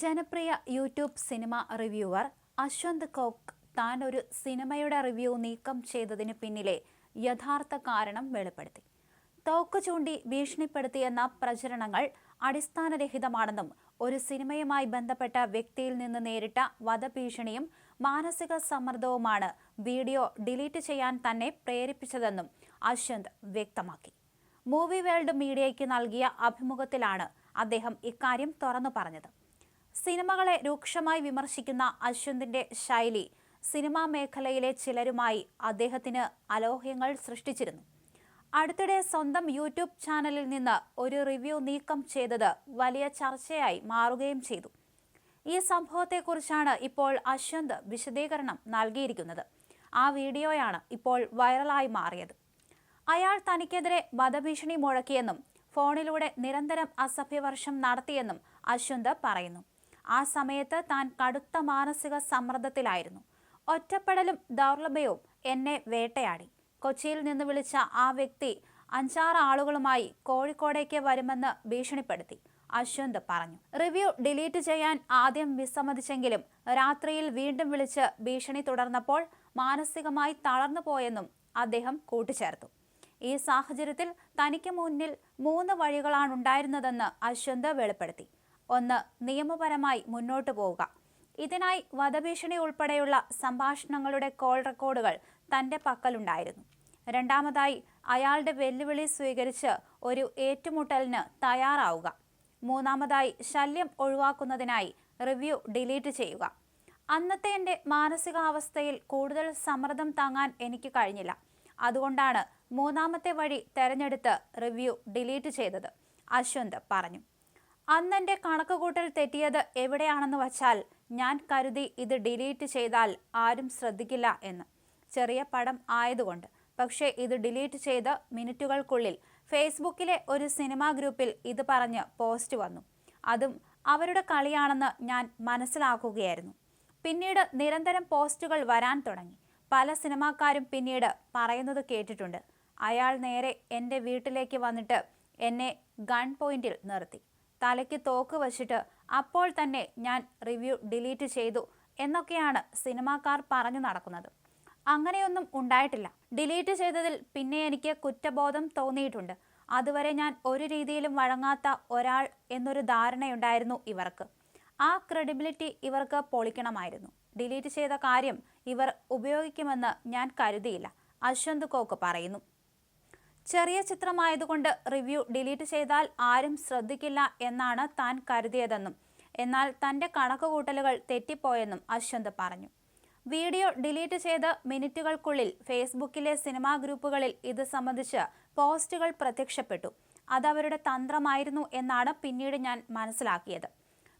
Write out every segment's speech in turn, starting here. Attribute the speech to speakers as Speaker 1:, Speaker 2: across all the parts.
Speaker 1: ജനപ്രിയ YouTube cinema reviewer Ashwanth Kok താൻ ഒരു സിനിമയുടെ റിവ്യൂ നീക്കം ചെയ്തതിന് പിന്നിലെ യഥാർത്ഥ കാരണം വെളിപ്പെടുത്തി. തോക്ക് ചൂണ്ടി ഭീഷണിപ്പെടുത്തിയെന്ന പ്രചരണങ്ങൾ അടിസ്ഥാനരഹിതമാണെന്നും ഒരു സിനിമയുമായി ബന്ധപ്പെട്ട വ്യക്തിയിൽ നിന്ന് നേരിട്ട വധഭീഷണിയും മാനസിക സമ്മർദ്ദവുമാണ് വീഡിയോ ഡിലീറ്റ് ചെയ്യാൻ തന്നെ പ്രേരിപ്പിച്ചതെന്നും അശ്വന്ത് വ്യക്തമാക്കി. മൂവി വേൾഡ് മീഡിയയ്ക്ക് നൽകിയ അഭിമുഖത്തിലാണ് അദ്ദേഹം ഇക്കാര്യം തുറന്നു പറഞ്ഞത്. സിനിമകളെ രൂക്ഷമായി വിമർശിക്കുന്ന അശ്വന്തിന്റെ ശൈലി സിനിമാ മേഖലയിലെ ചിലരുമായി അദ്ദേഹത്തിന് അലോഹ്യങ്ങൾ സൃഷ്ടിച്ചിരുന്നു. അടുത്തിടെ സ്വന്തം യൂട്യൂബ് ചാനലിൽ നിന്ന് ഒരു റിവ്യൂ നീക്കം ചെയ്തത് വലിയ ചർച്ചയായി മാറുകയും ചെയ്തു. ഈ സംഭവത്തെക്കുറിച്ചാണ് ഇപ്പോൾ അശ്വന്ത് വിശദീകരണം നൽകിയിരിക്കുന്നത്. ആ വീഡിയോയാണ് ഇപ്പോൾ വൈറലായി മാറിയത്. അയാൾ തനിക്കെതിരെ വധഭീഷണി മുഴക്കിയെന്നും ഫോണിലൂടെ നിരന്തരം അസഭ്യവർഷം നടത്തിയെന്നും അശ്വന്ത് പറയുന്നു. ആ സമയത്ത് താൻ കടുത്ത മാനസിക സമ്മർദ്ദത്തിലായിരുന്നു. ഒറ്റപ്പെടലും ദൗർലഭ്യവും എന്നെ വേട്ടയാടി. കൊച്ചിയിൽ നിന്ന് വിളിച്ച ആ വ്യക്തി അഞ്ചാറ് ആളുകളുമായി കോഴിക്കോടേക്ക് വരുമെന്ന് ഭീഷണിപ്പെടുത്തി. അശ്വന്ത് പറഞ്ഞു. റിവ്യൂ ഡിലീറ്റ് ചെയ്യാൻ ആദ്യം വിസമ്മതിച്ചെങ്കിലും രാത്രിയിൽ വീണ്ടും വിളിച്ച് ഭീഷണി തുടർന്നപ്പോൾ മാനസികമായി തളർന്നു പോയെന്നും അദ്ദേഹം കൂട്ടിച്ചേർത്തു. ഈ സാഹചര്യത്തിൽ തനിക്ക് മുന്നിൽ മൂന്ന് വഴികളാണുണ്ടായിരുന്നതെന്ന് അശ്വന്ത് വെളിപ്പെടുത്തി. ഒന്ന് നിയമപരമായി മുന്നോട്ടു പോവുക. ഇതിനായി വധഭീഷണി ഉൾപ്പെടെയുള്ള സംഭാഷണങ്ങളുടെ കോൾ റെക്കോർഡുകൾ തന്റെ പക്കലുണ്ടായിരുന്നു. രണ്ടാമതായി അയാളുടെ വെല്ലുവിളി സ്വീകരിച്ച് ഒരു ഏറ്റുമുട്ടലിന് തയ്യാറാവുക. മൂന്നാമതായി ശല്യം ഒഴിവാക്കുന്നതിനായി റിവ്യൂ ഡിലീറ്റ് ചെയ്യുക. അന്നത്തെ എന്റെ മാനസികാവസ്ഥയിൽ കൂടുതൽ സമ്മർദ്ദം താങ്ങാൻ എനിക്ക് കഴിഞ്ഞില്ല. അതുകൊണ്ടാണ് മൂന്നാമത്തെ വഴി തെരഞ്ഞെടുത്ത് റിവ്യൂ ഡിലീറ്റ് ചെയ്തത് അശ്വന്ത് പറഞ്ഞു. അന്നെന്റെ കണക്കുകൂട്ടൽ തെറ്റിയത് എവിടെയാണെന്ന് വച്ചാൽ ഞാൻ കരുതി ഇത് ഡിലീറ്റ് ചെയ്താൽ ആരും ശ്രദ്ധിക്കില്ല എന്ന്. ചെറിയ പടം ആയതുകൊണ്ട്. പക്ഷേ ഇത് ഡിലീറ്റ് ചെയ്ത് മിനിറ്റുകൾക്കുള്ളിൽ ഫേസ്ബുക്കിലെ ഒരു സിനിമാ ഗ്രൂപ്പിൽ ഇത് പറഞ്ഞ് പോസ്റ്റ് വന്നു. അതും അവരുടെ കളിയാണെന്ന് ഞാൻ മനസ്സിലാക്കുകയായിരുന്നു. പിന്നീട് നിരന്തരം പോസ്റ്റുകൾ വരാൻ തുടങ്ങി. പല സിനിമാക്കാരും പിന്നീട് പറയുന്നത് കേട്ടിട്ടുണ്ട്. അയാൾ നേരെ എന്റെ വീട്ടിലേക്ക് വന്നിട്ട് എന്നെ ഗൺ പോയിന്റിൽ നിർത്തി. തലയ്ക്ക് തോക്ക് വച്ചിട്ട് അപ്പോൾ തന്നെ ഞാൻ റിവ്യൂ ഡിലീറ്റ് ചെയ്തു എന്നൊക്കെയാണ് സിനിമാക്കാർ പറഞ്ഞു നടക്കുന്നത്. അങ്ങനെയൊന്നും ഉണ്ടായിട്ടില്ല. ഡിലീറ്റ് ചെയ്തതിൽ പിന്നെ എനിക്ക് കുറ്റബോധം തോന്നിയിട്ടുണ്ട്. അതുവരെ ഞാൻ ഒരു രീതിയിലും വഴങ്ങാത്ത ഒരാൾ എന്നൊരു ധാരണയുണ്ടായിരുന്നു ഇവർക്ക്. ആ ക്രെഡിബിലിറ്റി ഇവർക്ക് പൊളിക്കണമായിരുന്നു. ഡിലീറ്റ് ചെയ്ത കാര്യം ഇവർ ഉപയോഗിക്കുമെന്ന് ഞാൻ കരുതിയില്ല. അശ്വന്ത് കോക്ക് പറയുന്നു. ചെറിയ ചിത്രമായതുകൊണ്ട് റിവ്യൂ ഡിലീറ്റ് ചെയ്താൽ ആരും ശ്രദ്ധിക്കില്ല എന്നാണ് താൻ കരുതിയതെന്നും എന്നാൽ തന്റെ കണക്കുകൂട്ടലുകൾ തെറ്റിപ്പോയെന്നും അശ്വന്ത് പറഞ്ഞു. വീഡിയോ ഡിലീറ്റ് ചെയ്ത് മിനിറ്റുകൾക്കുള്ളിൽ ഫേസ്ബുക്കിലെ സിനിമാ ഗ്രൂപ്പുകളിൽ ഇത് സംബന്ധിച്ച് പോസ്റ്റുകൾ പ്രത്യക്ഷപ്പെട്ടു. അതവരുടെ തന്ത്രമായിരുന്നു എന്നാണ് പിന്നീട് ഞാൻ മനസ്സിലാക്കിയത്.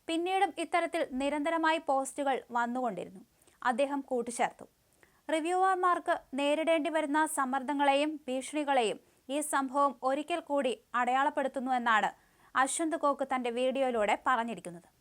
Speaker 1: പിന്നീടും ഇത്തരത്തിൽ നിരന്തരമായി പോസ്റ്റുകൾ വന്നുകൊണ്ടിരുന്നു. അദ്ദേഹം കൂട്ടിച്ചേർത്തു. റിവ്യൂവർമാർക്ക് നേരിടേണ്ടി വരുന്ന സമ്മർദ്ദങ്ങളെയും ഭീഷണികളെയും ഈ സംഭവം ഒരിക്കൽ കൂടി അടയാളപ്പെടുത്തുന്നുവെന്നാണ് അശ്വന്ത് കോക്ക് തന്റെ വീഡിയോയിലൂടെ പറഞ്ഞിരിക്കുന്നത്.